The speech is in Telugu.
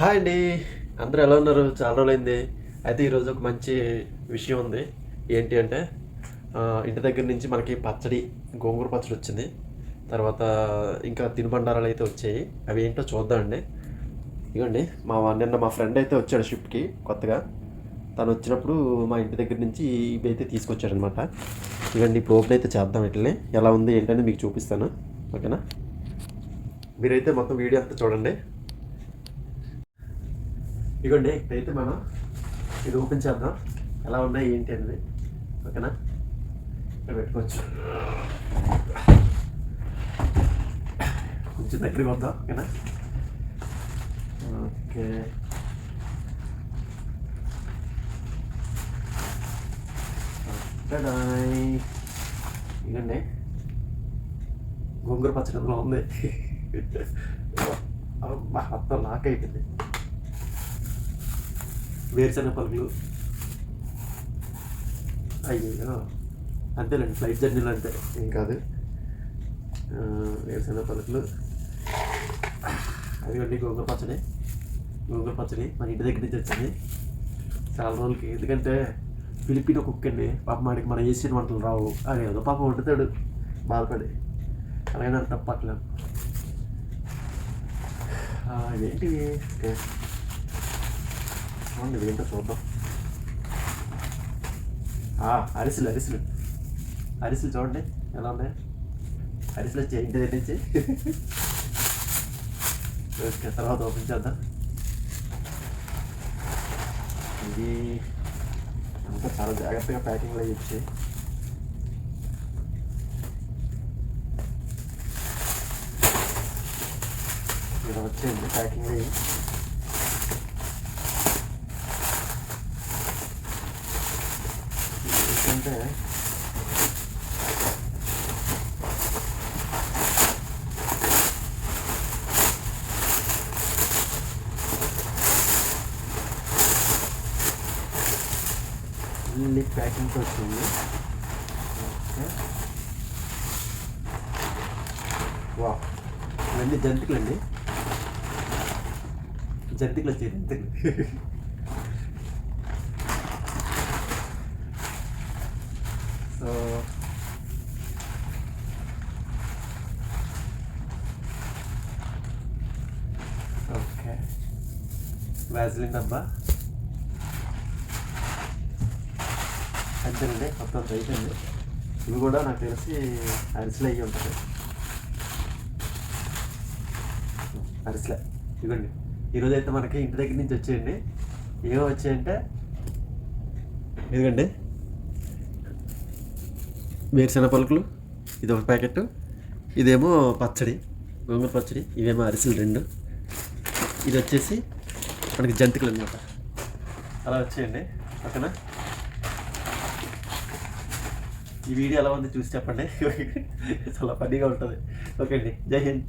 హాయ్ అండి. అందరూ ఎలా ఉన్నారు? చాలా రోజులైంది. అయితే ఈరోజు ఒక మంచి విషయం ఉంది. ఏంటి అంటే ఇంటి దగ్గర నుంచి మనకి పచ్చడి గోంగూర పచ్చడి వచ్చింది. తర్వాత ఇంకా తినుబండారాలు అయితే వచ్చాయి. అవి ఏంటో చూద్దామండి ఇవ్వండి మా నిన్న మా ఫ్రెండ్ అయితే వచ్చాడు షిఫ్ట్కి కొత్తగా. తను వచ్చినప్పుడు మా ఇంటి దగ్గర నుంచి ఇవి అయితే తీసుకొచ్చాడనమాట. ఇవ్వండి ఇప్పుడు ఓపెన్ అయితే చేద్దాం ఇట్లనే ఎలా ఉంది ఏంటనేది మీకు చూపిస్తాను. ఓకేనా? మీరైతే మొత్తం వీడియో అంతా చూడండి. ఇదిగోండి ఇప్పుడైతే మనం ఇది ఓపెన్ చేద్దాం. ఎలా ఉన్నాయి ఏంటి అనేది. ఓకేనా? ఇక్కడ పెట్టుకోవచ్చు. కొంచెం దగ్గరికి వద్దాం ఓకేనా? ఓకే. ఇదండి ఇదిగోండి గోంగూర పచ్చడి ఉంది. అబ్బా, మొత్తం లాక్ అయిపోయింది. వేరుశనగ పలుకులు అయ్యో అంతేలేండి ఫ్లైట్ జర్నీలు అంతే. ఏం కాదు. వేరుశనగ పలుకులు అదిగోండి గోంగూర పచ్చడి. గోంగూర పచ్చడి మన ఇంటి దగ్గర నుంచి వచ్చింది. చాలా రోజులకి ఎందుకంటే ఫిలిపిన్ కుక్ అండి. పాప మాడికి మనం వేసిన వంటలు రావు. అది ఏదో పాప వండుతాడు బాధపడి. అలాగే నాకు తప్పట్లేదు ఆ, ఇదేంటి ఓకే అవును ఇదేంటో చూద్దాం ఆ, అరిసెలు అరిసెలు అరిసెలు చూడండి ఎలా ఉన్నాయి అరిసెలు వచ్చి ఇంటి దగ్గర నుంచి ఓకే తర్వాత ఓపెన్ చేద్దాం ఇది అంతా చాలా జాగ్రత్తగా ప్యాకింగ్లో ఇచ్చి ఇలా వచ్చేయండి ప్యాకింగ్ అయ్యి ఏంటంటే ఫుల్లీ ప్యాకింగ్తో వచ్చింది. వా ఇవన్నీ జంతికలండి. జంతికలు వచ్చాయి జంతికలు. సో ఓకే వ్యాజిలిన్ డబ్బా అంతేనండి మొత్తం అంత అయిపోయింది ఇవి కూడా నాకు తెలిసి అరిసెలు అయ్యి ఉంటుంది అరిసెలే. ఇవ్వండి ఈరోజైతే మనకి ఇంటి దగ్గర నుంచి వచ్చేయండి. ఏమో వచ్చాయంటే ఇదిగండి. వేరుశెనగ పలుకులు ఇది ఒక ప్యాకెట్. ఇదేమో పచ్చడి గోంగూర పచ్చడి ఇవేమో అరిసెలు రెండు. ఇది వచ్చేసి మనకి జంతికలు అనమాట అలా వచ్చేయండి ఓకేనా? ఈ వీడియో ఎలా ఉంది చూసి చెప్పండి. చాలా ఫన్నీగా ఉంటుంది. ఓకే అండి జై హింద్.